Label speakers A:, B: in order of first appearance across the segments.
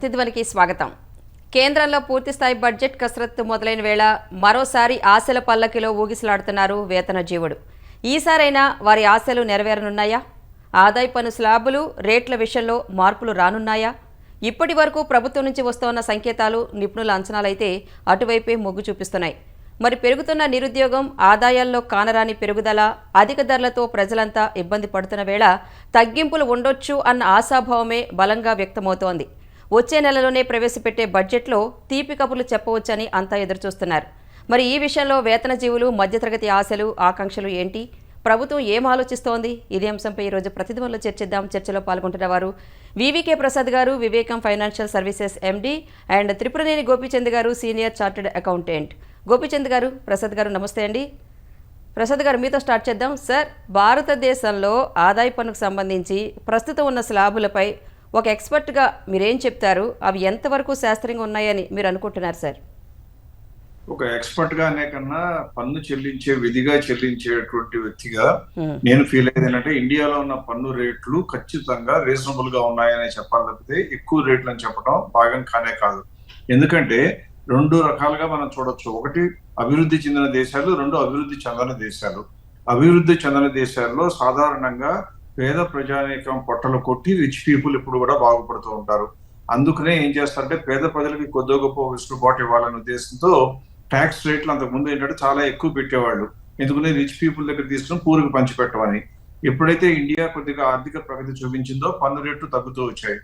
A: ప్రతిధ్వనికి స్వాగతం. కేంద్రంలో పూర్తిస్థాయి బడ్జెట్ కసరత్తు మొదలైన వేళ మరోసారి ఆశల పల్లకిలో ఊగిసలాడుతున్నారు వేతన జీవుడు. ఈసారైనా వారి ఆశలు నెరవేరనున్నాయా? ఆదాయ పన్ను స్లాబులు రేట్ల విషయంలో మార్పులు రానున్నాయా? ఇప్పటి వరకు ప్రభుత్వం నుంచి వస్తోన్న సంకేతాలు నిపుణుల అంచనాలైతే అటువైపే మొగ్గు చూపిస్తున్నాయి. మరి పెరుగుతున్న నిరుద్యోగం ఆదాయాల్లో కానరాని పెరుగుదల అధిక ధరలతో ప్రజలంతా ఇబ్బంది పడుతున్న వేళ తగ్గింపులు ఉండొచ్చు అన్న ఆశాభావమే బలంగా వ్యక్తమవుతోంది. వచ్చే నెలలోనే ప్రవేశపెట్టే బడ్జెట్లో తీపి కబుర్లు చెప్పవచ్చని అంతా ఎదురుచూస్తున్నారు. మరి ఈ విషయంలో వేతన జీవులు మధ్యతరగతి ఆశలు ఆకాంక్షలు ఏంటి? ప్రభుత్వం ఏం ఆలోచిస్తోంది? ఇదే అంశంపై ఈరోజు ప్రతిధ్వనిలో చర్చిద్దాం. చర్చలో పాల్గొంటున్న వారు వివికే ప్రసాద్ గారు Vivekam financial services MD and Tripuraneni Gopichand గారు సీనియర్ చార్టెడ్ అకౌంటెంట్. గోపీచంద్ గారు ప్రసాద్ గారు నమస్తే అండి. ప్రసాద్ గారు మీతో స్టార్ట్ చేద్దాం. సార్ భారతదేశంలో ఆదాయ పన్నుకు సంబంధించి ప్రస్తుతం ఉన్న స్లాబులపై ఒక ఎక్స్పర్ట్గా మీరేం చెప్తారు? అవి ఎంతవరకు శాస్త్రంగా ఉన్నాయని మీరు అనుకుంటున్నారు సార్?
B: ఒక ఎక్స్పర్ట్గా అనే కన్నా పన్ను చెల్లించే విధిగా చెల్లించేటువంటి వ్యక్తిగా. నేను ఫీల్ అయ్యేది ఏంటంటే ఇండియాలో ఉన్న పన్ను రేట్లు ఖచ్చితంగా రీజనబుల్గా ఉన్నాయని చెప్పాలి తప్పితే ఎక్కువ రేట్లు అని చెప్పడం భాగం కానే కాదు. ఎందుకంటే రెండు రకాలుగా మనం చూడొచ్చు. ఒకటి అభివృద్ధి చెందిన దేశాలు రెండు అభివృద్ధి చెందని దేశాలు. అభివృద్ధి చెందని దేశాల్లో సాధారణంగా పేద ప్రజానీకం పొట్టలు కొట్టి రిచ్ పీపుల్ ఇప్పుడు కూడా బాగుపడుతూ ఉంటారు. అందుకనే ఏం చేస్తారంటే పేద ప్రజలకి కొద్ది గొప్ప వెసులుబాటు ఇవ్వాలనే ఉద్దేశంతో ట్యాక్స్ రేట్లు అంతకు ముందు ఏంటంటే చాలా ఎక్కువ పెట్టేవాళ్ళు. ఎందుకంటే రిచ్ పీపుల్ దగ్గర తీసుకుని పూర్కి పంచిపెట్టమని. ఎప్పుడైతే ఇండియా కొద్దిగా ఆర్థిక ప్రగతి చూపించిందో పన్ను రేట్లు తగ్గుతూ వచ్చాయి.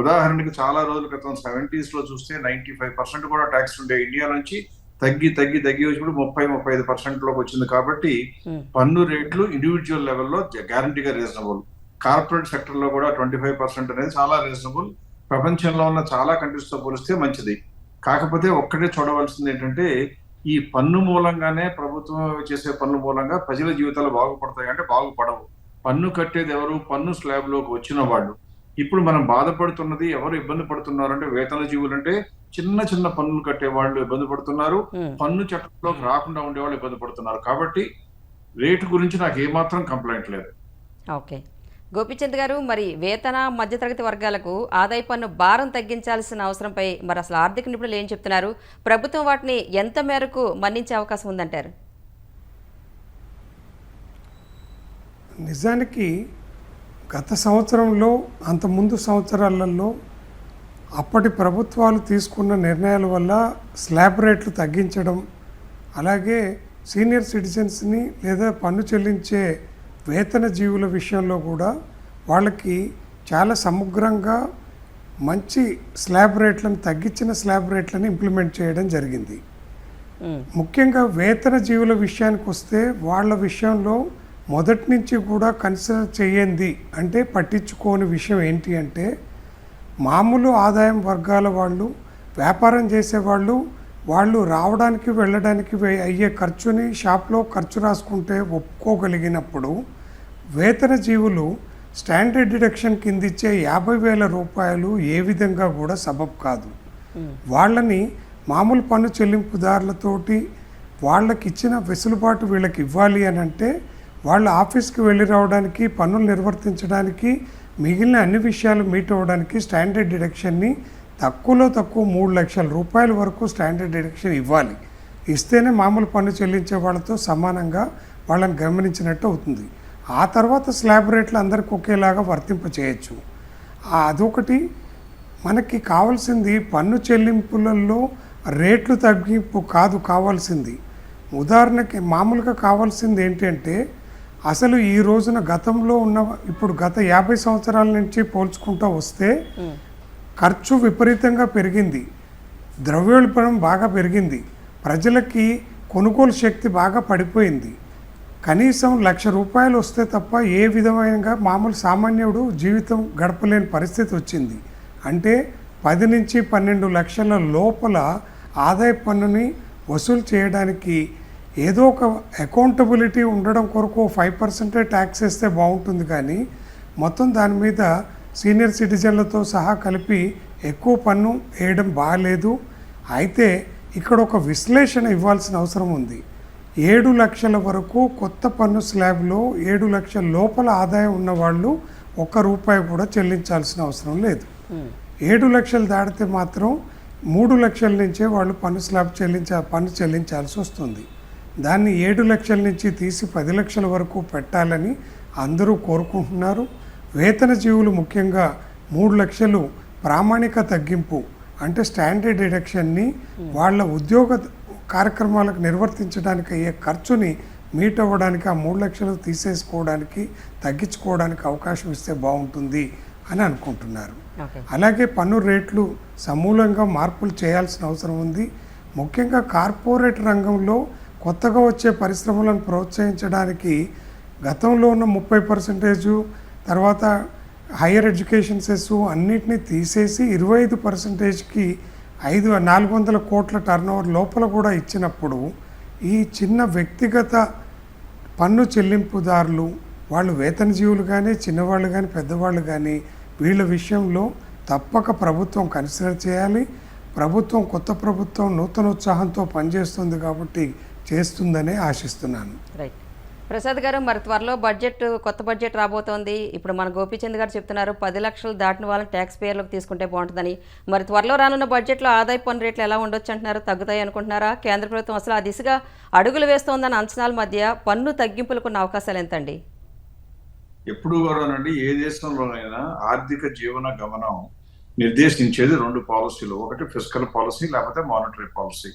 B: ఉదాహరణకి చాలా రోజుల క్రితం సెవెంటీస్లో చూస్తే నైన్టీ ఫైవ్ పర్సెంట్ కూడా ట్యాక్స్ ఉండే ఇండియా నుంచి తగ్గి తగ్గి తగ్గి వచ్చినప్పుడు ముప్పై ముప్పై ఐదు పర్సెంట్లోకి వచ్చింది కాబట్టి
A: Hmm.
B: పన్ను రేట్లు ఇండివిజువల్ లెవెల్లో గ్యారంటీగా రీజనబుల్ కార్పొరేట్ సెక్టర్లో కూడా ట్వంటీ ఫైవ్ పర్సెంట్ అనేది చాలా రీజనబుల్ ప్రపంచంలో ఉన్న చాలా కంట్రీస్తో పోలిస్తే మంచిది. కాకపోతే ఒక్కటే చూడవలసింది ఏంటంటే ఈ పన్ను మూలంగానే ప్రభుత్వం చేసే పన్ను మూలంగా ప్రజల జీవితాలు బాగుపడతాయి అంటే బాగుపడవు. పన్ను కట్టేది ఎవరు? పన్ను స్లాబ్లోకి వచ్చిన వాళ్ళు. ఇప్పుడు మనం బాధపడుతున్నది ఎవరు ఇబ్బంది పడుతున్నారు అంటే వేతన జీవులు అంటే చిన్న చిన్న పన్నులు కట్టే వాళ్ళు ఇబ్బంది పడుతున్నారు. పన్ను చట్టంలోకి రాకుండా ఉండేవాళ్ళు ఇబ్బంది పడుతున్నారు. కాబట్టి రేటు గురించి నాకు ఏమాత్రం కంప్లైంట్ లేదు.
A: ఓకే. గోపీచంద్ గారు మరి వేతన మధ్యతరగతి వర్గాలకు ఆదాయ పన్ను భారం తగ్గించాల్సిన అవసరంపై మరి అసలు ఆర్థిక నిపుణులు ఏం చెప్తున్నారు? ప్రభుత్వం వాటిని ఎంత మేరకు మన్నించే అవకాశం ఉందంటారు?
C: నిజానికి గత సంవత్సరంలో అంత ముందు సంవత్సరాలలో అప్పటి ప్రభుత్వాలు తీసుకున్న నిర్ణయాల వల్ల స్లాబ్ రేట్లు తగ్గించడం అలాగే సీనియర్ సిటిజన్స్ని లేదా పన్ను చెల్లించే వేతన జీవుల విషయంలో కూడా వాళ్ళకి చాలా సమగ్రంగా మంచి స్లాబ్ రేట్లను తగ్గించిన స్లాబ్ రేట్లను ఇంప్లిమెంట్ చేయడం జరిగింది. ముఖ్యంగా వేతన జీవుల విషయానికి వస్తే వాళ్ళ విషయంలో మొదటి నుంచి కూడా కన్సిడర్ చేయండి అంటే పట్టించుకోని విషయం ఏంటి అంటే మామూలు ఆదాయం వర్గాల వాళ్ళు వ్యాపారం చేసేవాళ్ళు వాళ్ళు రావడానికి వెళ్ళడానికి అయ్యే ఖర్చుని షాప్లో ఖర్చు రాసుకుంటే ఒప్పుకోగలిగినప్పుడు వేతన జీవులు స్టాండర్డ్ డిడక్షన్ కింద ఇచ్చే యాభై వేల రూపాయలు ఏ విధంగా కూడా సబబ్ కాదు. వాళ్ళని మామూలు పన్ను చెల్లింపుదారులతోటి వాళ్ళకి ఇచ్చిన వెసులుబాటు వీళ్ళకి ఇవ్వాలి అని అంటే వాళ్ళ ఆఫీస్కి వెళ్ళి రావడానికి పన్నులు నిర్వర్తించడానికి మిగిలిన అన్ని విషయాలు మీట్ అవ్వడానికి స్టాండర్డ్ డిడక్షన్ని తక్కువలో తక్కువ మూడు లక్షల రూపాయల వరకు స్టాండర్డ్ డిడక్షన్ ఇవ్వాలి. ఇస్తేనే మామూలు పన్ను చెల్లించే వాళ్ళతో సమానంగా వాళ్ళని గమనించినట్టు అవుతుంది. ఆ తర్వాత స్లాబ్ రేట్లు అందరికి ఒకేలాగా వర్తింప చేయొచ్చు. అదొకటి. మనకి కావాల్సింది పన్ను చెల్లింపులలో రేట్లు తగ్గింపు కాదు కావాల్సింది. ఉదాహరణకి మామూలుగా కావాల్సింది ఏంటంటే అసలు ఈ రోజున గతంలో ఉన్న ఇప్పుడు గత యాభై సంవత్సరాల నుంచి పోల్చుకుంటూ వస్తే ఖర్చు విపరీతంగా పెరిగింది. ద్రవ్యోల్బణం బాగా పెరిగింది. ప్రజలకి కొనుగోలు శక్తి బాగా పడిపోయింది. కనీసం లక్ష రూపాయలు వస్తే తప్ప ఏ విధమైన మామూలు సామాన్యుడు జీవితం గడపలేని పరిస్థితి వచ్చింది. అంటే పది నుంచి పన్నెండు లక్షల లోపల ఆదాయ పన్నుని వసూలు చేయడానికి ఏదో ఒక అకౌంటబిలిటీ ఉండడం కొరకు ఫైవ్ పర్సెంటే ట్యాక్స్ వేస్తే బాగుంటుంది కానీ మొత్తం దాని మీద సీనియర్ సిటిజన్లతో సహా కలిపి ఎక్కువ పన్ను వేయడం బాగాలేదు అయితే ఇక్కడ ఒక విశ్లేషణ ఇవ్వాల్సిన అవసరం ఉంది. ఏడు లక్షల వరకు కొత్త పన్ను స్లాబ్లో ఏడు లక్షల లోపల ఆదాయం ఉన్న వాళ్ళు ఒక్క రూపాయి కూడా చెల్లించాల్సిన అవసరం లేదు. ఏడు లక్షలు దాటితే మాత్రం మూడు లక్షల నుంచే వాళ్ళు పన్ను స్లాబ్ చెల్లించ పన్ను చెల్లించాల్సి వస్తుంది. దాన్ని ఏడు లక్షల నుంచి తీసి పది లక్షల వరకు పెట్టాలని అందరూ కోరుకుంటున్నారు. వేతన జీవులు ముఖ్యంగా మూడు లక్షలు ప్రామాణిక తగ్గింపు అంటే స్టాండర్డ్ డిడక్షన్ని వాళ్ళ ఉద్యోగ కార్యక్రమాలకు నిర్వర్తించడానికి అయ్యే ఖర్చుని మీట్ అవ్వడానికి ఆ మూడు లక్షలు తీసేసుకోవడానికి తగ్గించుకోవడానికి అవకాశం ఇస్తే బాగుంటుంది అని అనుకుంటున్నారు. అలాగే పన్ను రేట్లు సమూలంగా మార్పులు చేయాల్సిన అవసరం ఉంది. ముఖ్యంగా కార్పొరేట్ రంగంలో కొత్తగా వచ్చే పరిశ్రమలను ప్రోత్సహించడానికి గతంలో ఉన్న ముప్పై పర్సెంటేజు తర్వాత హయ్యర్ ఎడ్యుకేషన్ సెస్ అన్నిటినీ తీసేసి ఇరవై ఐదు పర్సెంటేజ్కి ఐదు నాలుగు వందల కోట్ల టర్నోవర్ లోపల కూడా ఇచ్చినప్పుడు ఈ చిన్న వ్యక్తిగత పన్ను చెల్లింపుదారులు వాళ్ళు వేతనజీవులు కానీ చిన్నవాళ్ళు కానీ పెద్దవాళ్ళు కానీ వీళ్ళ విషయంలో తప్పక ప్రభుత్వం కన్సిడర్ చేయాలి. ప్రభుత్వం కొత్త ప్రభుత్వం నూతన ఉత్సాహంతో పనిచేస్తుంది కాబట్టి చేస్తుందనే ఆశిస్తున్నాను.
A: రైట్ ప్రసాద్ గారు మరి త్వరలో బడ్జెట్ కొత్త బడ్జెట్ రాబోతోంది. ఇప్పుడు మన గోపీచంద్ గారు చెప్తున్నారు పది లక్షలు దాటిన వాళ్ళని ట్యాక్స్ పేర్లకు తీసుకుంటే బాగుంటుందని. మరి త్వరలో రానున్న బడ్జెట్లో ఆదాయ పన్ను రేట్లు ఎలా ఉండొచ్చు అంటున్నారు తగ్గుతాయి అనుకుంటున్నారా? కేంద్ర ప్రభుత్వం అసలు ఆ దిశగా అడుగులు వేస్తోందన్న అంచనాల మధ్య పన్ను తగ్గింపులకు ఉన్న అవకాశాలు ఎంతండి?
B: ఎప్పుడు కూడానండి ఏ దేశంలోనైనా ఆర్థిక జీవన గమనం నిర్దేశించేది రెండు పాలసీలు. ఒకటి ఫిజికల్ పాలసీ లేకపోతే మానిటరీ పాలసీ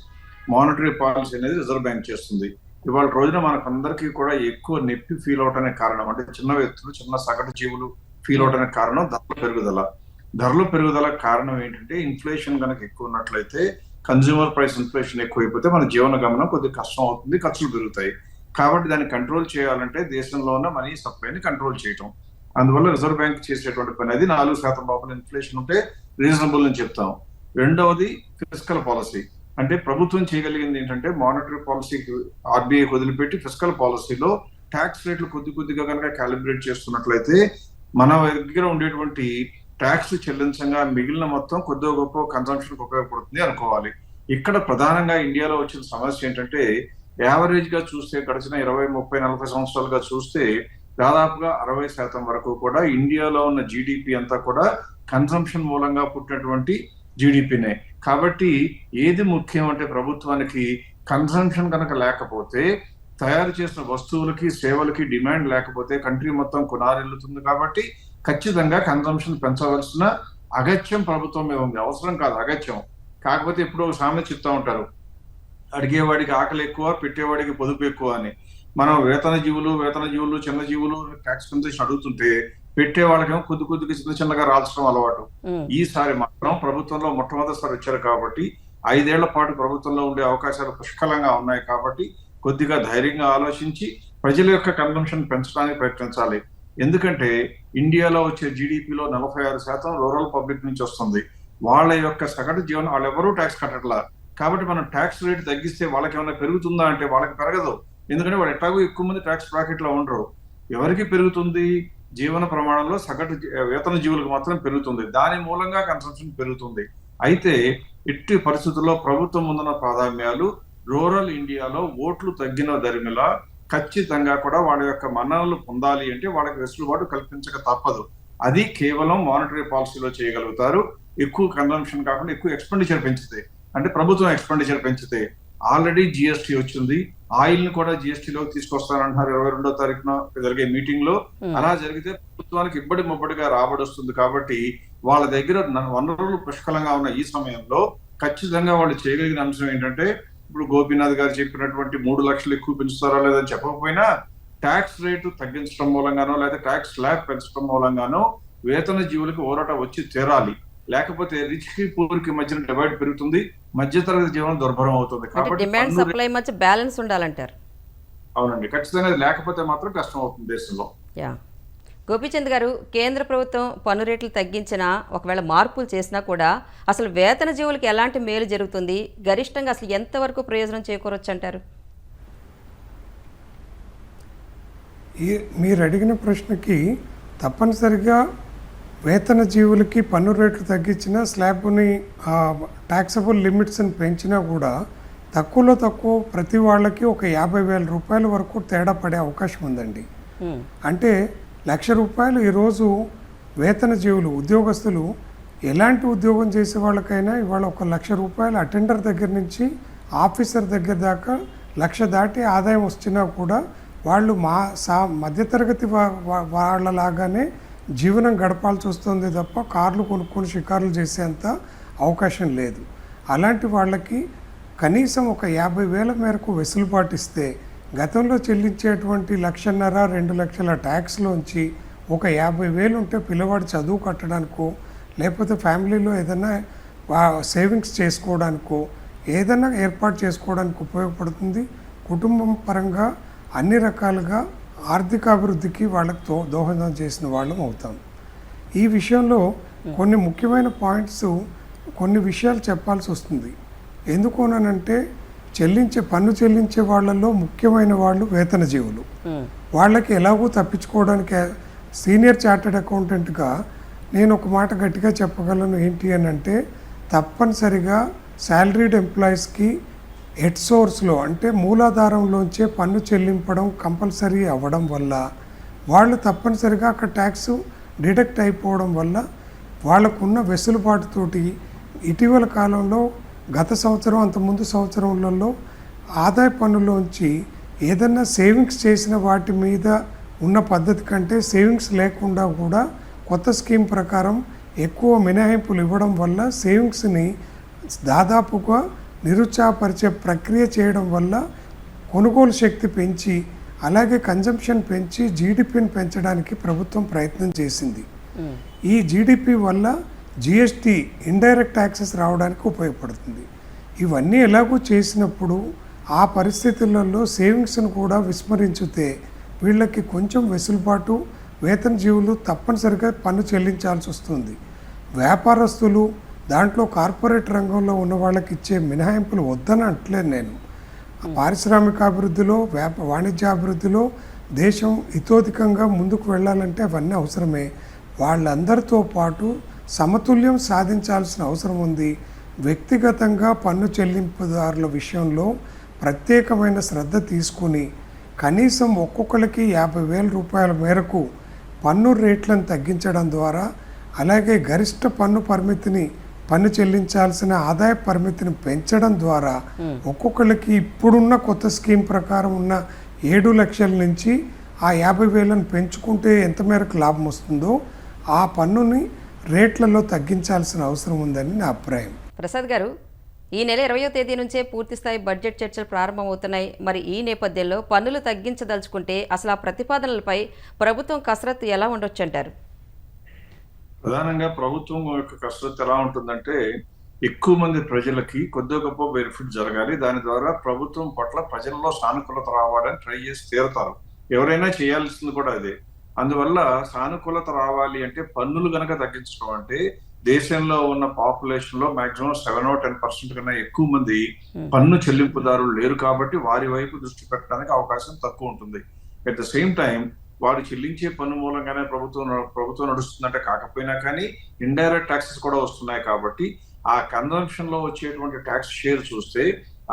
B: మానిటరీ పాలసీ అనేది రిజర్వ్ బ్యాంక్ చేస్తుంది. ఇవాళ రోజున మనకందరికీ కూడా ఎక్కువ నొప్పి ఫీల్ అవటానికి కారణం. అంటే చిన్న వ్యక్తులు చిన్న సగటు జీవులు ఫీల్ అవటానికి కారణం ధరల పెరుగుదల. ధరల పెరుగుదల కారణం ఏంటంటే ఇన్ఫ్లేషన్ కనుక ఎక్కువ ఉన్నట్లయితే కన్జ్యూమర్ ప్రైస్ ఇన్ఫ్లేషన్ ఎక్కువైపోతే మన జీవన గమనం కొద్దిగా కష్టం అవుతుంది ఖర్చులు పెరుగుతాయి. కాబట్టి దాన్ని కంట్రోల్ చేయాలంటే దేశంలో ఉన్న మనీ సప్లైని కంట్రోల్ చేయటం. అందువల్ల రిజర్వ్ బ్యాంక్ చేసేటువంటి పని అది. నాలుగు శాతం లోపల ఇన్ఫ్లేషన్ ఉంటే రీజనబుల్ అని చెప్తాం. రెండవది ఫిజికల్ పాలసీ అంటే ప్రభుత్వం చేయగలిగింది ఏంటంటే మానిటరీ పాలసీకి ఆర్బీఐ వదిలిపెట్టి ఫిజికల్ పాలసీలో ట్యాక్స్ రేట్లు కొద్ది కొద్దిగా కనుక క్యాలిబ్రేట్ చేస్తున్నట్లయితే మన దగ్గర ఉండేటువంటి ట్యాక్స్ చెల్లించగా మిగిలిన మొత్తం కొద్దిగా గొప్ప కన్సంప్షన్ ఉపయోగపడుతుంది అనుకోవాలి. ఇక్కడ ప్రధానంగా ఇండియాలో వచ్చిన సమస్య ఏంటంటే యావరేజ్గా చూస్తే గడిచిన ఇరవై ముప్పై నలభై సంవత్సరాలుగా చూస్తే దాదాపుగా అరవై శాతం వరకు కూడా ఇండియాలో ఉన్న జీడిపి అంతా కూడా కన్సంప్షన్ మూలంగా పుట్టినటువంటి జీడిపినే కాబట్టి ఏది ముఖ్యం అంటే ప్రభుత్వానికి కన్సంప్షన్ కనుక లేకపోతే తయారు చేసిన వస్తువులకి సేవలకి డిమాండ్ లేకపోతే కంట్రీ మొత్తం కునారిల్లుతుంది కాబట్టి ఖచ్చితంగా కన్సంప్షన్ పెంచవలసిన అగత్యం ప్రభుత్వం మీద ఉంది. అవసరం కాదు అగత్యం. కాకపోతే ఇప్పుడు ఒక సామెత చెప్తా ఉంటారు. అడిగేవాడికి ఆకలి ఎక్కువ పెట్టేవాడికి పొదుపు ఎక్కువ అని. మనం వేతన జీవులు వేతన జీవులు చిన్న జీవులు ట్యాక్స్ కన్సెషన్ అడుగుతుంటే పెట్టే వాళ్ళకేమో కొద్ది కొద్దిగా చిన్న చిన్నగా రాల్చడం అలవాటు. ఈసారి మాత్రం ప్రభుత్వంలో మొట్టమొదటిసారి వచ్చారు కాబట్టి ఐదేళ్ళ పాటు ప్రభుత్వంలో ఉండే అవకాశాలు పుష్కలంగా ఉన్నాయి కాబట్టి కొద్దిగా ధైర్యంగా ఆలోచించి ప్రజల యొక్క కన్సంప్షన్ పెంచడానికి ప్రయత్నించాలి. ఎందుకంటే ఇండియాలో వచ్చే జీడిపిలో నలభై ఆరు శాతం రూరల్ పబ్లిక్ నుంచి వస్తుంది. వాళ్ళ యొక్క సగటు జీవనం వాళ్ళు ఎవరూ ట్యాక్స్ కట్టట్లా. కాబట్టి మనం ట్యాక్స్ రేట్ తగ్గిస్తే వాళ్ళకి ఏమైనా పెరుగుతుందా అంటే వాళ్ళకి పెరగదు. ఎందుకంటే వాళ్ళు ఎట్లాగో ఎక్కువ మంది ట్యాక్స్ బ్రాకెట్లో ఉండరు. ఎవరికి పెరుగుతుంది? జీవన ప్రమాణంలో సగటు వేతన జీవులకు మాత్రం పెరుగుతుంది. దాని మూలంగా కన్సంప్షన్ పెరుగుతుంది. అయితే ఇట్టి పరిస్థితుల్లో ప్రభుత్వం ముందున్న ప్రాధాన్యాలు రూరల్ ఇండియాలో ఓట్లు తగ్గిన దరిమిల ఖచ్చితంగా కూడా వాళ్ళ యొక్క మన్ననలు పొందాలి అంటే వాళ్ళకి వెసులుబాటు కల్పించక తప్పదు. అది కేవలం మానిటరీ పాలసీలో చేయగలుగుతారు. ఎక్కువ కన్సంప్షన్ కాకుండా ఎక్కువ ఎక్స్పెండిచర్ పెంచితే అంటే ప్రభుత్వం ఎక్స్పెండిచర్ పెంచితే ఆల్రెడీ జిఎస్టీ వచ్చింది. ఆయిల్ని కూడా GST లోకి తీసుకొస్తానంటున్నారు ఇరవై రెండో తారీఖున జరిగే
A: మీటింగ్లో.
B: అలా జరిగితే ప్రభుత్వానికి ఇబ్బడి ముబ్బడిగా రాబడి వస్తుంది కాబట్టి వాళ్ళ దగ్గర వనరులు పుష్కలంగా ఉన్న ఈ సమయంలో ఖచ్చితంగా వాళ్ళు చేయగలిగిన అంశం ఏంటంటే ఇప్పుడు గోపీనాథ్ గారు చెప్పినటువంటి మూడు లక్షలు ఎక్కువ పెంచుతారా లేదని చెప్పకపోయినా ట్యాక్స్ రేటు తగ్గించడం మూలంగానో లేదా ట్యాక్స్ స్లాబ్ పెంచడం మూలంగానో వేతన జీవులకు ఓరట వచ్చి తీరాలి లేకపోతే రిచ్కి పూర్కి మధ్యన డివైడ్ పెరుగుతుంది మధ్యతరగతి జీవనం దుర్భరం అవుతుంది. కాబట్టి
A: డిమాండ్ సప్లై మధ్య బ్యాలెన్స్ ఉండాలంటారు.
B: అవునండి ఖచ్చితంగా లేకపోతే మాత్రం కష్టం అవుతుంది దేశంలో.
A: యా. గోపీచంద్ గారు కేంద్ర ప్రభుత్వం పన్ను రేట్లు తగ్గించినా ఒకవేళ మార్పులు చేసినా కూడా అసలు వేతన జీవులకు ఎలాంటి మేలు జరుగుతుంది? గరిష్టంగా అసలు ఎంతవరకు ప్రయోజనం చేకూరొచ్చు అంటారు?
C: ఈ మీరు అడిగిన ప్రశ్నకి తప్పనిసరిగా వేతన జీవులకి పన్ను రేట్లు తగ్గించినా స్లాబ్ని ట్యాక్సబుల్ లిమిట్స్ని పెంచినా కూడా తక్కువలో తక్కువ ప్రతి వాళ్ళకి ఒక యాభై వేల రూపాయల వరకు తేడా పడే అవకాశం ఉందండి. అంటే లక్ష రూపాయలు ఈరోజు వేతన జీవులు ఉద్యోగస్తులు ఎలాంటి ఉద్యోగం చేసే వాళ్ళకైనా ఇవాళ ఒక లక్ష రూపాయలు అటెండర్ దగ్గర నుంచి ఆఫీసర్ దగ్గర దాకా లక్ష దాటి ఆదాయం వచ్చినా కూడా వాళ్ళు మా సా మధ్యతరగతి వాళ్ళలాగానే జీవనం గడపాల్సి వస్తుంది తప్ప కార్లు కొనుక్కొని షికారులు చేసేంత అవకాశం లేదు. అలాంటి వాళ్ళకి కనీసం ఒక యాభై వేల మేరకు వెసులుబాటు ఇస్తే గతంలో చెల్లించేటువంటి లక్షన్నర రెండు లక్షల ట్యాక్స్లోంచి ఒక యాభై వేలు ఉంటే పిల్లవాడు చదువు కట్టడానికో లేకపోతే ఫ్యామిలీలో ఏదైనా సేవింగ్స్ చేసుకోవడానికో ఏదైనా ఏర్పాటు చేసుకోవడానికి ఉపయోగపడుతుంది. కుటుంబం పరంగా అన్ని రకాలుగా ఆర్థికాభివృద్ధికి వాళ్ళకి దో దోహదం చేసిన వాళ్ళం అవుతాం. ఈ విషయంలో కొన్ని ముఖ్యమైన పాయింట్స్ కొన్ని విషయాలు చెప్పాల్సి వస్తుంది. ఎందుకు అనంటే చెల్లించే పన్ను చెల్లించే వాళ్ళల్లో ముఖ్యమైన వాళ్ళు వేతన జీవులు వాళ్ళకి ఎలాగో తప్పించుకోవడానికి సీనియర్ చార్టెడ్ అకౌంటెంట్గా నేను ఒక మాట గట్టిగా చెప్పగలను ఏంటి అని అంటే తప్పనిసరిగా శాలరీడ్ ఎంప్లాయీస్కి హెడ్ సోర్స్లో అంటే మూలాధారంలోంచే పన్ను చెల్లింపడం కంపల్సరీ అవ్వడం వల్ల వాళ్ళు తప్పనిసరిగా అక్కడ ట్యాక్స్ డిడక్ట్ అయిపోవడం వల్ల వాళ్ళకున్న వెసులుబాటుతోటి ఇటీవల కాలంలో గత సంవత్సరం అంతకుముందు సంవత్సరంలలో ఆదాయ పన్నులోంచి ఏదన్నా సేవింగ్స్ చేసిన వాటి మీద ఉన్న పద్ధతి కంటే సేవింగ్స్ లేకుండా కూడా కొత్త స్కీమ్ ప్రకారం ఎక్కువ మినహాయింపులు ఇవ్వడం వల్ల సేవింగ్స్ని దాదాపుగా నిరుత్సాహపరిచే ప్రక్రియ చేయడం వల్ల కొనుగోలు శక్తి పెంచి అలాగే కన్జంప్షన్ పెంచి జీడిపిని పెంచడానికి ప్రభుత్వం ప్రయత్నం చేసింది. ఈ జీడిపి వల్ల జిఎస్టి ఇండైరెక్ట్ ట్యాక్సెస్ రావడానికి ఉపయోగపడుతుంది. ఇవన్నీ ఎలాగో చేసినప్పుడు ఆ పరిస్థితులలో సేవింగ్స్ను కూడా విస్మరించితే వీళ్ళకి కొంచెం వెసులుబాటు వేతన జీవులు తప్పనిసరిగా పన్ను చెల్లించాల్సి వస్తుంది. వ్యాపారస్తులు దాంట్లో కార్పొరేట్ రంగంలో ఉన్న వాళ్ళకి ఇచ్చే మినహాయింపులు వద్దని అంటలేను నేను. పారిశ్రామిక అభివృద్ధిలో వ్యాప వాణిజ్య అభివృద్ధిలో దేశం ఇతోధికంగా ముందుకు వెళ్ళాలంటే అవన్నీ అవసరమే. వాళ్ళందరితో పాటు సమతుల్యం సాధించాల్సిన అవసరం ఉంది. వ్యక్తిగతంగా పన్ను చెల్లింపుదారుల విషయంలో ప్రత్యేకమైన శ్రద్ధ తీసుకుని కనీసం ఒక్కొక్కరికి యాభై వేల రూపాయల మేరకు పన్ను రేట్లను తగ్గించడం ద్వారా అలాగే గరిష్ట పన్ను పరిమితిని పన్ను చెల్లించాల్సిన ఆదాయ పరిమితిని పెంచడం ద్వారా ఒక్కొక్కరికి ఇప్పుడున్న కొత్త స్కీమ్ ప్రకారం ఉన్న ఏడు లక్షల నుంచి ఆ యాభై వేలను పెంచుకుంటే ఎంత మేరకు లాభం వస్తుందో ఆ పన్నుని రేట్లలో తగ్గించాల్సిన అవసరం ఉందని నా అభిప్రాయం.
A: ప్రసాద్ గారు ఈ నెల ఇరవయో తేదీ నుంచే పూర్తిస్థాయి బడ్జెట్ చర్చలు ప్రారంభమవుతున్నాయి. మరి ఈ నేపథ్యంలో పన్నులు తగ్గించదలుచుకుంటే అసలు ఆ ప్రతిపాదనలపై ప్రభుత్వం కసరత్తు ఎలా ఉండొచ్చు అంటారు
B: ప్రధానంగా ప్రభుత్వం యొక్క కసరత్తు ఎలా ఉంటుందంటే ఎక్కువ మంది ప్రజలకి కొద్ది గొప్ప బెనిఫిట్ జరగాలి. దాని ద్వారా ప్రభుత్వం పట్ల ప్రజల్లో సానుకూలత రావాలని ట్రై చేసి తీరుతారు. ఎవరైనా చేయాల్సింది కూడా అదే. అందువల్ల సానుకూలత రావాలి అంటే పన్నులు గనక తగ్గించడం అంటే దేశంలో ఉన్న పాపులేషన్లో మాక్సిమం సెవెన్ టెన్ పర్సెంట్ కన్నా ఎక్కువ మంది పన్ను చెల్లింపుదారులు లేరు కాబట్టి వారి వైపు దృష్టి పెట్టడానికి అవకాశం తక్కువ ఉంటుంది. అట్ ద సేమ్ టైం వారు చెల్లించే పన్ను మూలంగానే ప్రభుత్వం ప్రభుత్వం నడుస్తుందంటే కాకపోయినా కానీ ఇండైరెక్ట్ ట్యాక్సెస్ కూడా వస్తున్నాయి కాబట్టి ఆ కన్జంప్షన్లో వచ్చేటువంటి ట్యాక్స్ షేర్ చూస్తే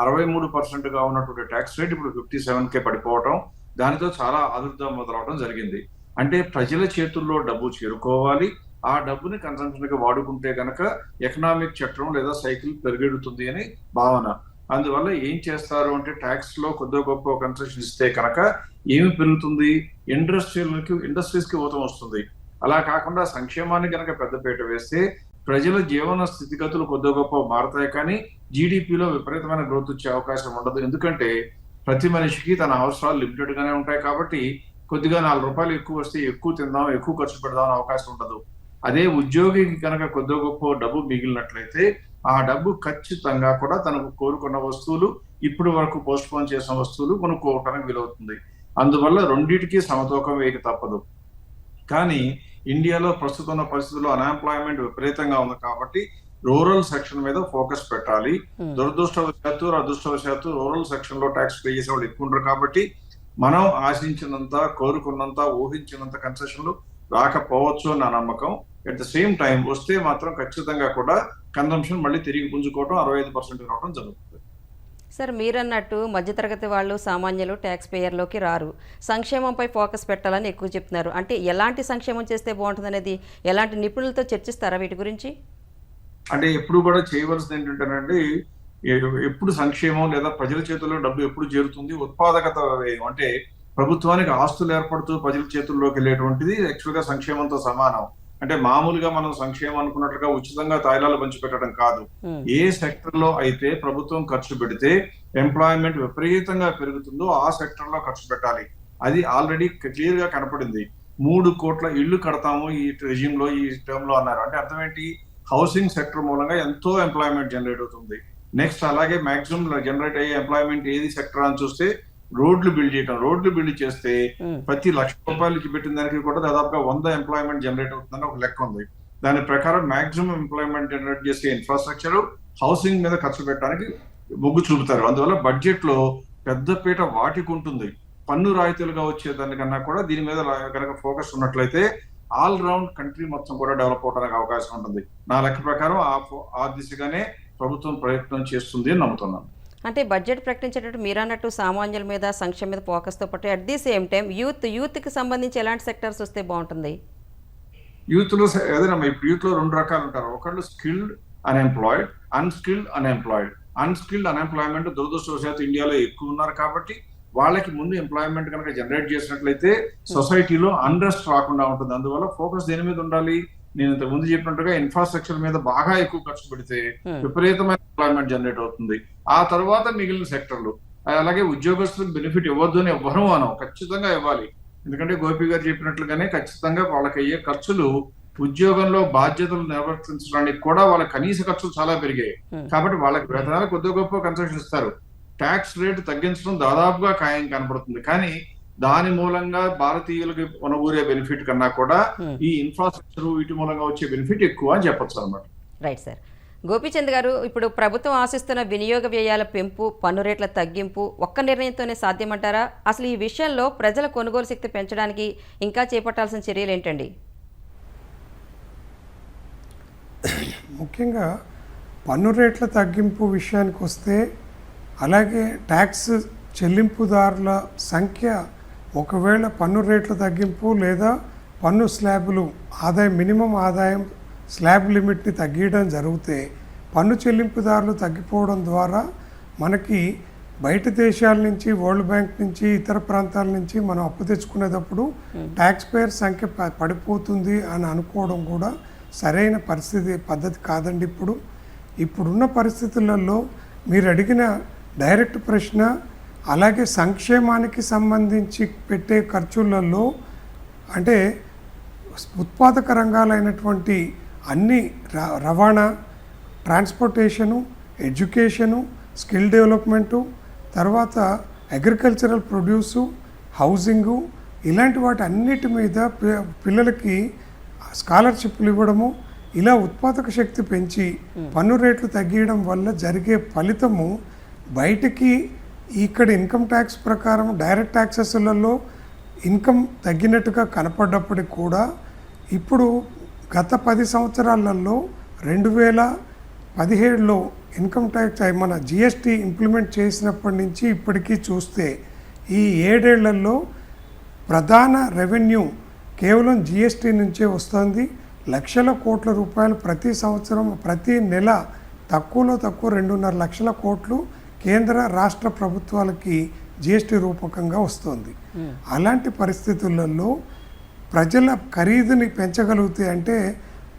B: అరవై మూడు పర్సెంట్గా ఉన్నటువంటి ట్యాక్స్ రేట్ ఇప్పుడు ఫిఫ్టీ సెవెన్ కే పడిపోవటం దానితో చాలా ఆదుర్దా మొదలవడం జరిగింది. అంటే ప్రజల చేతుల్లో డబ్బు చేరుకోవాలి. ఆ డబ్బుని కన్సంప్షన్గా వాడుకుంటే కనుక ఎకనామిక్ చట్టం లేదా సైకిల్ పెరిగెడుతుంది అని భావన. అందువల్ల ఏం చేస్తారు అంటే ట్యాక్స్లో కొద్ది గొప్ప కన్సెషన్ ఇస్తే కనుక ఏమి పెరుగుతుంది? ఇండస్ట్రియల్ ఇండస్ట్రీస్కి ఊతం వస్తుంది. అలా కాకుండా సంక్షేమాన్ని కనుక పెద్దపీట వేస్తే ప్రజల జీవన స్థితిగతులు కొద్ది గొప్ప మారతాయి కానీ జీడిపిలో విపరీతమైన గ్రోత్ వచ్చే అవకాశం ఉండదు. ఎందుకంటే ప్రతి మనిషికి తన అవసరాలు లిమిటెడ్ గానే ఉంటాయి కాబట్టి కొద్దిగా నాలుగు రూపాయలు ఎక్కువ వస్తే ఎక్కువ తిందాం ఎక్కువ ఖర్చు పెడదాం అనే అవకాశం ఉండదు. అదే ఉద్యోగికి కనుక కొద్ది గొప్ప డబ్బు మిగిలినట్లయితే ఆ డబ్బు ఖచ్చితంగా కూడా తనకు కోరుకున్న వస్తువులు ఇప్పుడు వరకు పోస్ట్ పోన్ చేసిన వస్తువులు కొనుక్కోవటానికి వీలవుతుంది. అందువల్ల రెండింటికి సమతూకం వేయక తప్పదు. కానీ ఇండియాలో ప్రస్తుతం ఉన్న పరిస్థితుల్లో అన్ఎంప్లాయ్మెంట్ విపరీతంగా ఉంది కాబట్టి రూరల్ సెక్షన్ మీద ఫోకస్ పెట్టాలి. దురదృష్టవశాత్తు అదృష్టవశాత్తు రూరల్ సెక్షన్లో ట్యాక్స్ పే చేసే వాళ్ళు ఎక్కువ ఉండరు కాబట్టి మనం ఆశించినంత కోరుకున్నంత ఊహించినంత కన్సెషన్లు రాకపోవచ్చు నా నమ్మకం. అట్ ద సేమ్ టైం వస్తే మాత్రం ఖచ్చితంగా కూడా కన్సంప్షన్ మళ్ళీ తిరిగి పుంజుకోవడం అరవై ఐదు పర్సెంట్ రావడం జరుగుతుంది.
A: సార్ మీరన్నట్టు మధ్యతరగతి వాళ్ళు సామాన్యులు ట్యాక్స్ పేయర్లోకి రారు. సంక్షేమంపై ఫోకస్ పెట్టాలని ఎక్కువ చెప్తున్నారు. అంటే ఎలాంటి సంక్షేమం చేస్తే బాగుంటుంది అనేది ఎలాంటి నిపుణులతో చర్చిస్తారా వీటి గురించి?
B: అంటే ఎప్పుడు కూడా చేయవలసింది ఏంటంటేనండి ఎప్పుడు సంక్షేమం లేదా ప్రజల చేతుల్లో డబ్బు ఎప్పుడు చేరుతుంది ఉత్పాదకత అంటే ప్రభుత్వానికి ఆస్తులు ఏర్పడుతూ ప్రజల చేతుల్లోకి వెళ్ళేటువంటిది యాక్చువల్గా సంక్షేమంతో సమానం. అంటే మామూలుగా మనం సంక్షేమం అనుకున్నట్లుగా ఉచితంగా తాయిలాలు పంచిపెట్టడం కాదు. ఏ సెక్టర్లో అయితే ప్రభుత్వం ఖర్చు పెడితే ఎంప్లాయ్మెంట్ విపరీతంగా పెరుగుతుందో ఆ సెక్టర్లో ఖర్చు పెట్టాలి. అది ఆల్రెడీ క్లియర్గా కనపడింది. మూడు కోట్ల ఇళ్ళు కడతాము ఈ రెజిమ్లో ఈ టర్మ్లో అన్నారు. అంటే అర్థం ఏంటి హౌసింగ్ సెక్టర్ మూలంగా ఎంతో ఎంప్లాయ్మెంట్ జనరేట్ అవుతుంది. నెక్స్ట్ అలాగే మాక్సిమం జనరేట్ అయ్యే ఎంప్లాయ్మెంట్ ఏది సెక్టర్ అని చూస్తే రోడ్లు బిల్డ్ చేయడం రోడ్లు బిల్డ్ చేస్తే ప్రతి లక్ష రూపాయలకి పెట్టిన దానికి కూడా దాదాపుగా వంద ఎంప్లాయ్మెంట్ జనరేట్ అవుతుందని ఒక లెక్క ఉంది. దాని ప్రకారం మాక్సిమం ఎంప్లాయ్మెంట్ జనరేట్ చేసే ఇన్ఫ్రాస్ట్రక్చర్ హౌసింగ్ మీద ఖర్చు పెట్టడానికి మొగ్గు చూపుతారు. అందువల్ల బడ్జెట్లో పెద్ద పీట వాటికి ఉంటుంది. పన్ను రాయితీలుగా వచ్చే దానికన్నా కూడా దీని మీద కనుక ఫోకస్ ఉన్నట్లయితే ఆల్ రౌండ్ కంట్రీ మొత్తం కూడా డెవలప్ అవడానికి అవకాశం ఉంటుంది. నా లెక్క ప్రకారం ఆ దిశగానే ప్రభుత్వం ప్రయత్నం చేస్తుంది అని నమ్ముతున్నాను.
A: అంటే బడ్జెట్ ప్రకటించేటట్టు మీరు అన్నట్టు సామాన్యుల మీద సంక్షేమ మీద ఫోకస్తో పాటు at the same time youth యూత్కి సంబంధించి ఎలాంటి సెక్టర్స్ వస్తే బాగుంటుంది?
B: యూత్లో అదేనమ్మా ఇప్పుడు యూత్లో రెండు రకాలు ఉంటారు. ఒకళ్ళు skilled unemployed unskilled unemployed. Unskilled unemployment దురదృష్టవశాత్తు ఇండియాలో ఎక్కువ ఉన్నారు కాబట్టి వాళ్ళకి ముందు ఎంప్లాయ్మెంట్ కనుక జనరేట్ చేసినట్లయితే సొసైటీలో అన్రెస్ట్ రాకుండా ఉంటుంది. అందువల్ల ఫోకస్ దేని మీద ఉండాలి? నేను ఇంతకు ముందు చెప్పినట్టుగా ఇన్ఫ్రాస్ట్రక్చర్ మీద బాగా ఎక్కువ ఖర్చు పెడితే
A: Hmm.
B: విపరీతమైన ఎంప్లాయ్మెంట్ జనరేట్ అవుతుంది. ఆ తర్వాత మిగిలిన సెక్టర్లు అలాగే ఉద్యోగస్తులకు బెనిఫిట్ ఇవ్వద్దు అని ఎవ్వరూ అనం ఖచ్చితంగా ఇవ్వాలి. ఎందుకంటే గోపి గారు చెప్పినట్లుగానే ఖచ్చితంగా వాళ్ళకి అయ్యే ఖర్చులు ఉద్యోగంలో బాధ్యతలు నిర్వర్తించడానికి కూడా వాళ్ళ కనీస ఖర్చులు చాలా పెరిగాయి.
A: Hmm.
B: కాబట్టి వాళ్ళకి వేతనాలు కొద్ది గొప్ప కన్సెషన్ ఇస్తారు. ట్యాక్స్ రేట్ తగ్గించడం దాదాపుగా ఖాయం కనబడుతుంది. కానీ దాని మూలంగా భారతీయులకి ఊరే బెనిఫిట్ కన్నా కూడా
A: Hmm.
B: ఈ ఇన్ఫ్రాస్ట్రక్చర్ వీటి మూలంగా వచ్చే బెనిఫిట్ ఎక్కువ అని చెప్పొచ్చు అనమాట
A: రైట్ సార్ గోపీచంద్ గారు ఇప్పుడు ప్రభుత్వం ఆశిస్తున్న వినియోగ వ్యయాల పెంపు పన్ను రేట్ల తగ్గింపు ఒక్క నిర్ణయంతోనే సాధ్యమంటారా? అసలు ఈ విషయంలో ప్రజల కొనుగోలు శక్తి పెంచడానికి ఇంకా చేపట్టాల్సిన చర్యలు ఏంటండి?
C: ముఖ్యంగా పన్ను రేట్ల తగ్గింపు విషయానికి వస్తే అలాగే ట్యాక్స్ చెల్లింపుదారుల సంఖ్య ఒకవేళ పన్ను రేట్ల తగ్గింపు లేదా పన్ను స్లాబులు ఆదాయం మినిమం ఆదాయం స్లాబ్ లిమిట్ని తగ్గించడం జరిగితే పన్ను చెల్లింపుదారులు తగ్గిపోవడం ద్వారా మనకి బయట దేశాల నుంచి వరల్డ్ బ్యాంక్ నుంచి ఇతర ప్రాంతాల నుంచి మనం అప్పు తెచ్చుకునేటప్పుడు ట్యాక్స్ పేయర్ సంఖ్య ప- పడిపోతుంది అని అనుకోవడం కూడా సరైన పరిస్థితి పద్ధతి కాదండి ఇప్పుడు. ఇప్పుడున్న పరిస్థితులలో మీరు అడిగిన డైరెక్ట్ ప్రశ్న అలాగే సంక్షేమానికి సంబంధించి పెట్టే ఖర్చులలో అంటే ఉత్పాదక రంగాలైనటువంటి అన్ని ర- రవాణా ట్రాన్స్పోర్టేషను ఎడ్యుకేషను స్కిల్ డెవలప్మెంటు తర్వాత అగ్రికల్చరల్ ప్రొడ్యూసు హౌసింగు ఇలాంటి వాటి అన్నిటి మీద పిల్లలకి స్కాలర్షిప్లు ఇవ్వడము ఇలా ఉత్పాదక శక్తి పెంచి పన్ను రేట్లు తగ్గించడం వల్ల జరిగే ఫలితము బయటికి ఇక్కడ ఇన్కమ్ ట్యాక్స్ ప్రకారం డైరెక్ట్ ట్యాక్సెస్లలో ఇన్కమ్ తగ్గినట్టుగా కనపడ్డప్పటికి కూడా ఇప్పుడు గత పది సంవత్సరాలలో రెండు వేల పదిహేడులో ఇన్కమ్ ట్యాక్స్ మన జిఎస్టీ ఇంప్లిమెంట్ చేసినప్పటి నుంచి ఇప్పటికీ చూస్తే ఈ ఏడేళ్ళలో ప్రధాన రెవెన్యూ కేవలం జిఎస్టీ నుంచే వస్తుంది. లక్షల కోట్ల రూపాయలు ప్రతి సంవత్సరం ప్రతి నెల తక్కువలో తక్కువ రెండున్నర లక్షల కోట్లు కేంద్ర రాష్ట్ర ప్రభుత్వాలకి జిఎస్టీ రూపకంగా వస్తుంది. అలాంటి పరిస్థితులలో ప్రజల ఖరీదుని పెంచగలిగితే అంటే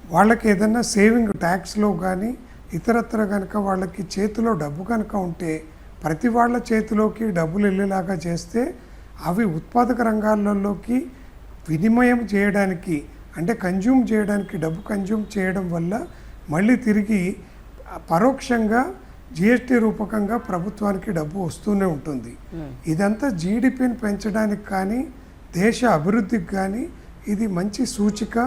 C: వాళ్ళకి ఏదైనా సేవింగ్ ట్యాక్స్లో కానీ ఇతరత్ర కనుక వాళ్ళకి చేతిలో డబ్బు కనుక ఉంటే ప్రతి వాళ్ళ చేతిలోకి డబ్బులు వెళ్ళేలాగా చేస్తే అవి ఉత్పాదక రంగాలలోకి వినిమయం చేయడానికి అంటే కన్జ్యూమ్ చేయడానికి డబ్బు కన్జ్యూమ్ చేయడం వల్ల మళ్ళీ తిరిగి పరోక్షంగా జిఎస్టీ రూపకంగా ప్రభుత్వానికి డబ్బు వస్తూనే ఉంటుంది. ఇదంతా జీడిపిని పెంచడానికి కానీ దేశ అభివృద్ధికి కానీ ఇది మంచి సూచిక.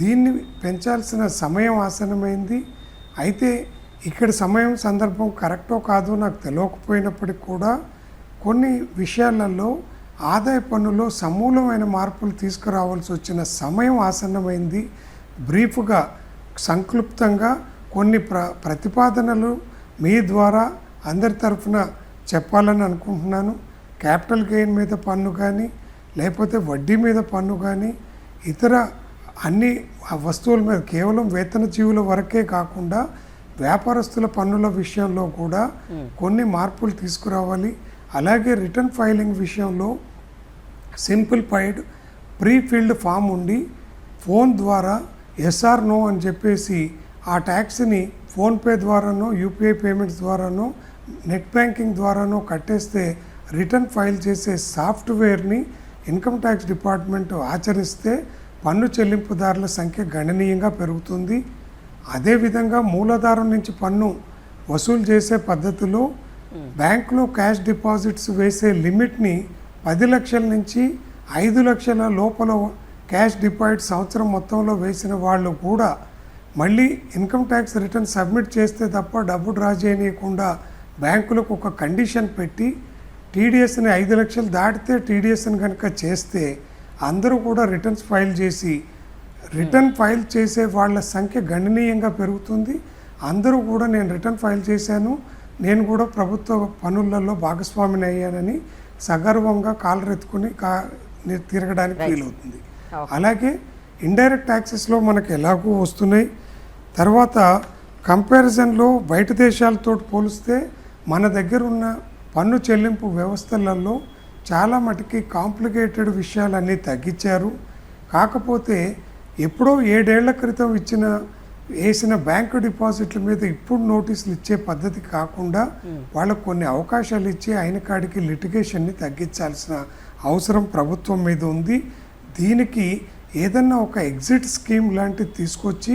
C: దీన్ని పెంచాల్సిన సమయం ఆసనమైంది అయితే ఇక్కడ సమయం సందర్భం కరెక్టో కాదో నాకు తెలియకపోయినప్పటికీ కూడా కొన్ని విషయాలలో ఆదాయ పన్నులో సమూలమైన మార్పులు తీసుకురావాల్సి వచ్చిన సమయం ఆసన్నమైంది. బ్రీఫ్గా సంక్లుప్తంగా కొన్ని ప్ర ప్రతిపాదనలు మీ ద్వారా అందరి తరఫున చెప్పాలని అనుకుంటున్నాను. క్యాపిటల్ గెయిన్ మీద పన్ను కానీ లేకపోతే వడ్డీ మీద పన్ను కానీ ఇతర అన్ని వస్తువుల మీద కేవలం వేతన జీవుల వరకే కాకుండా వ్యాపారస్తుల పన్నుల విషయంలో కూడా కొన్ని మార్పులు తీసుకురావాలి. అలాగే రిటర్న్ ఫైలింగ్ విషయంలో సింప్లిఫైడ్ ప్రీ ఫిల్డ్ ఫామ్ ఉండి ఫోన్ ద్వారా ఎస్ఆర్ నో అని చెప్పేసి ఆ ట్యాక్స్ని ఫోన్పే ద్వారానో యూపీఐ పేమెంట్స్ ద్వారానో నెట్ బ్యాంకింగ్ ద్వారానో కట్టేస్తే రిటర్న్ ఫైల్ చేసే సాఫ్ట్వేర్ని ఇన్కమ్ ట్యాక్స్ డిపార్ట్మెంట్ ఆచరిస్తే పన్ను చెల్లింపుదారుల సంఖ్య గణనీయంగా పెరుగుతుంది. అదేవిధంగా మూలధారం నుంచి పన్ను వసూలు చేసే పద్ధతిలో బ్యాంకులో క్యాష్ డిపాజిట్స్ వేసే లిమిట్ని పది లక్షల నుంచి ఐదు లక్షల లోపల క్యాష్ డిపాజిట్ సంవత్సరం మొత్తంలో వేసిన వాళ్ళు కూడా మళ్ళీ ఇన్కమ్ ట్యాక్స్ రిటర్న్ సబ్మిట్ చేస్తే తప్ప డబ్బు డ్రా చేయనీయకుండా బ్యాంకులకు ఒక కండిషన్ పెట్టి టీడీఎస్ని ఐదు లక్షలు దాటితే టీడీఎస్ని కనుక చేస్తే అందరూ కూడా రిటర్న్స్ ఫైల్ చేసి రిటర్న్ ఫైల్ చేసే వాళ్ళ సంఖ్య గణనీయంగా పెరుగుతుంది. అందరూ కూడా నేను రిటర్న్ ఫైల్ చేశాను. నేను కూడా ప్రభుత్వ పనులలో భాగస్వామిని అయ్యానని సగర్వంగా కాలరెత్తుకుని కా తిరగడానికి వీలవుతుంది. అలాగే ఇండైరెక్ట్ ట్యాక్సెస్లో మనకు ఎలాగూ వస్తున్నాయి. తర్వాత కంపారిజన్లో బయట దేశాలతో పోలిస్తే మన దగ్గర ఉన్న పన్ను చెల్లింపు వ్యవస్థలలో చాలా మటుకి కాంప్లికేటెడ్ విషయాలన్నీ తగ్గించారు. కాకపోతే ఎప్పుడో ఏడేళ్ళ క్రితం ఇచ్చిన వేసిన బ్యాంకు డిపాజిట్ల మీద ఇప్పుడు నోటీసులు ఇచ్చే పద్ధతి కాకుండా వాళ్ళకు కొన్ని అవకాశాలు ఇచ్చి ఆయన కాడికి లిటిగేషన్ని తగ్గించాల్సిన అవసరం ప్రభుత్వం మీద ఉంది. దీనికి ఏదన్నా ఒక ఎగ్జిట్ స్కీమ్ లాంటిది తీసుకొచ్చి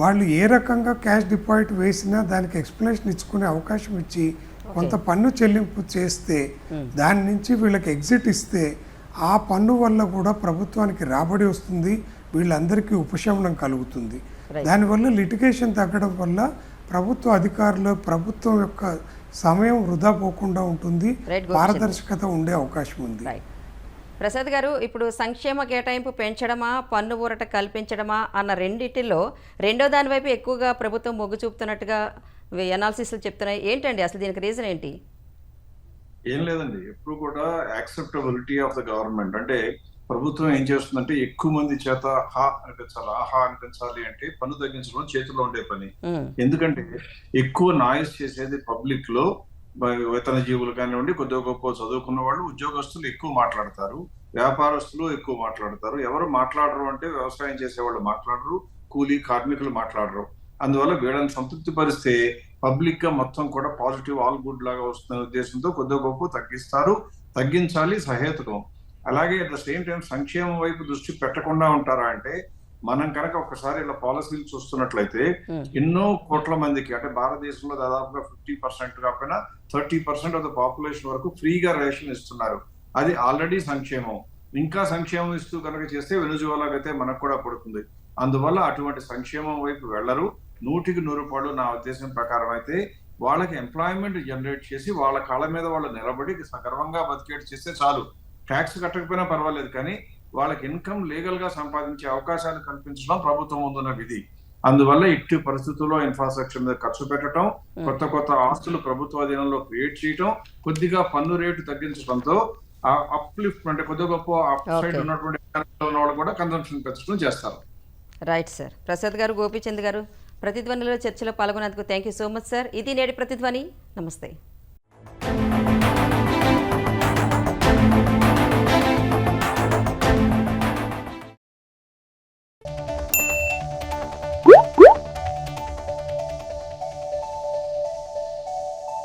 C: వాళ్ళు ఏ రకంగా క్యాష్ డిపాజిట్ వేసినా దానికి ఎక్స్ప్లెనేషన్ ఇచ్చుకునే అవకాశం ఇచ్చి కొంత పన్ను చెల్లింపు చేస్తే దాని నుంచి వీళ్ళకి ఎగ్జిట్ ఇస్తే ఆ పన్ను వల్ల కూడా ప్రభుత్వానికి రాబడి వస్తుంది వీళ్ళందరికీ ఉపశమనం కలుగుతుంది. దానివల్ల లిటిగేషన్ తగ్గడం వల్ల ప్రభుత్వ అధికారులు ప్రభుత్వం యొక్క సమయం వృధా పోకుండా ఉంటుంది. పారదర్శకత ఉండే అవకాశం ఉంది.
A: ప్రసాద్ గారు ఇప్పుడు సంక్షేమ కేటాయింపు పెంచడమా పన్ను ఊరట కల్పించడమా అన్న రెండింటిలో రెండో దాని వైపు ఎక్కువగా ప్రభుత్వం మొగ్గు చూపుతున్నట్టుగా ఎనాలిసిస్లు చెప్తున్నాయి. ఏంటండి అసలు దీనికి రీజన్ ఏంటి?
B: ఏం లేదండి. ఎప్పుడు కూడా యాక్సెప్టబిలిటీ ఆఫ్ ద గవర్నమెంట్ అంటే ప్రభుత్వం ఏం చేస్తుందంటే ఎక్కువ మంది చేత హా అనిపించాలి ఆహా అనిపించాలి అంటే పన్ను తగ్గించడం చేతిలో ఉండే పని. ఎందుకంటే ఎక్కువ నాయిస్ చేసేది పబ్లిక్లో వేతన జీవులు కానివ్వండి కొద్దిగా గొప్ప చదువుకున్న వాళ్ళు ఉద్యోగస్తులు ఎక్కువ మాట్లాడతారు వ్యాపారస్తులు ఎక్కువ మాట్లాడతారు. ఎవరు మాట్లాడరు అంటే వ్యవసాయం చేసే వాళ్ళు మాట్లాడరు కూలీ కార్మికులు మాట్లాడరు. అందువల్ల వీళ్ళని సంతృప్తి పరిస్తే పబ్లిక్గా మొత్తం కూడా పాజిటివ్ ఆల్ గుడ్ లాగా వస్తున్న ఉద్దేశంతో కొద్దిగా గొప్ప తగ్గిస్తారు. తగ్గించాలి సహేతుకం. అలాగే అట్ ద సేమ్ టైం సంక్షేమం వైపు దృష్టి పెట్టకుండా ఉంటారా అంటే మనం కనుక ఒకసారి ఇలా పాలసీలు చూస్తున్నట్లయితే
A: Hmm.
B: ఎన్నో కోట్ల మందికి అంటే భారతదేశంలో దాదాపుగా ఫిఫ్టీ పర్సెంట్ కాకపోయినా thirty percent of the population వరకు ఫ్రీగా రేషన్ ఇస్తున్నారు. అది ఆల్రెడీ సంక్షేమం. ఇంకా సంక్షేమం ఇస్తూ కనుక చేస్తే వెనుజువలాగైతే మనకు కూడా పడుతుంది. అందువల్ల అటువంటి సంక్షేమం వైపు వెళ్ళరు. నూటికి నూరు రూపాయలు నా ఉద్దేశం ప్రకారం అయితే వాళ్ళకి ఎంప్లాయ్మెంట్ జనరేట్ చేసి వాళ్ళ కాళ్ళ మీద వాళ్ళు నిలబడి సగర్వంగా బతికేట్ చేస్తే చాలు. ట్యాక్స్ కట్టకపోయినా పర్వాలేదు కానీ వాళ్ళకి ఇన్కమ్ లీగల్గా సంపాదించే అవకాశాలు కల్పించడం ప్రభుత్వం ముందున్న విధి. అందువల్ల ఇట్టి పరిస్థితుల్లో ఇన్ఫ్రాస్ట్రక్చర్ మీద ఖర్చు పెట్టడం కొత్త కొత్త ఆస్తులు ప్రభుత్వ అధీనంలో క్రియేట్ చేయటం కొద్దిగా పన్ను రేటు తగ్గించడంతో ఆ అప్లిఫ్ట్ అంటే కొద్దిగా గొప్ప అప్ సైడ్. ఉన్నటువంటి ఉన్న వాళ్ళు కూడా కన్సంప్షన్ పెంచడం చేస్తారు.
A: రైట్ సార్ ప్రసాద్ గారు గోపీచంద్ గారు ప్రతిధ్వనిలో చర్చలో పాల్గొన్నందుకు thank you so much sir ఇది నేటి ప్రతిధ్వని. నమస్తే.